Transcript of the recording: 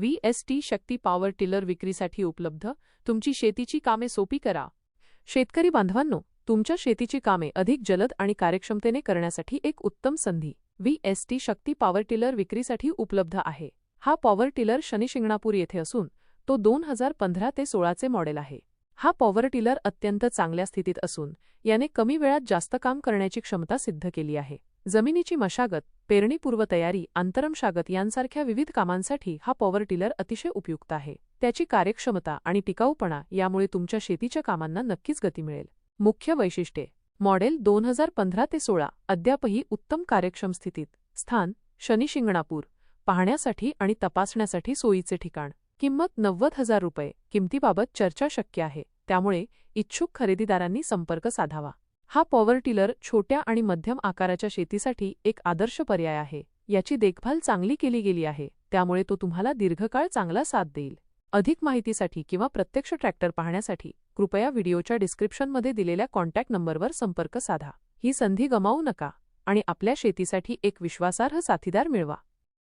V S T Shakti power tiller विक्रीसाठी उपलब्ध. तुमची शेतीची कामे सोपी करा. शेतकरी बांधवांनो तुमच्या शेतीची कामे अधिक जलद आणि कार्यक्षमतेने करण्यासाठी एक उत्तम संधी. V S T Shakti power tiller विक्रीसाठी उपलब्ध आहे. हा पॉवर टिलर शनिशिंगणापूर येथे असून तो दोन हजार पंधरा ते सोळाचे मॉडेल आहे. हा पॉवर टिलर अत्यंत चांगल्या स्थितीत असून याने कमी वेळात जास्त काम करण्याची क्षमता सिद्ध केली आहे. जमिनीची मशागत पेरणीपूर्व तयारी अंतरमशागत यांसारख्या विविध कामांसाठी हा पॉवर टिलर अतिशय उपयुक्त आहे. त्याची कार्यक्षमता आणि टिकाऊपणा यामुळे तुमच्या शेतीच्या कामांना नक्कीच गती मिळेल. मुख्य वैशिष्ट्ये. मॉडेल दोन हजार पंधरा ते सोळा अद्यापही उत्तम कार्यक्षम स्थितीत. स्थान शनिशिंगणापूर. पाहण्यासाठी आणि तपासण्यासाठी सोयीचे ठिकाण. किंमत नव्वद हजार रुपये. किमतीबाबत चर्चा शक्य आहे. त्यामुळे इच्छुक खरेदीदारांनी संपर्क साधावा. हा पॉवर टिलर छोट्या आणि मध्यम आकाराच्या शेतीसाठी एक आदर्श पर्याय आहे. याची देखभाल चांगली केली गेली आहे. त्यामुळे तो तुम्हाला दीर्घकाळ चांगला साथ देईल. अधिक माहितीसाठी किंवा प्रत्यक्ष ट्रॅक्टर पाहण्यासाठी कृपया व्हिडिओच्या डिस्क्रिप्शनमध्ये दिलेल्या कॉन्टॅक्ट नंबरवर संपर्क साधा. ही संधी गमावू नका आणि आपल्या शेतीसाठी एक विश्वासार्ह साथीदार मिळवा.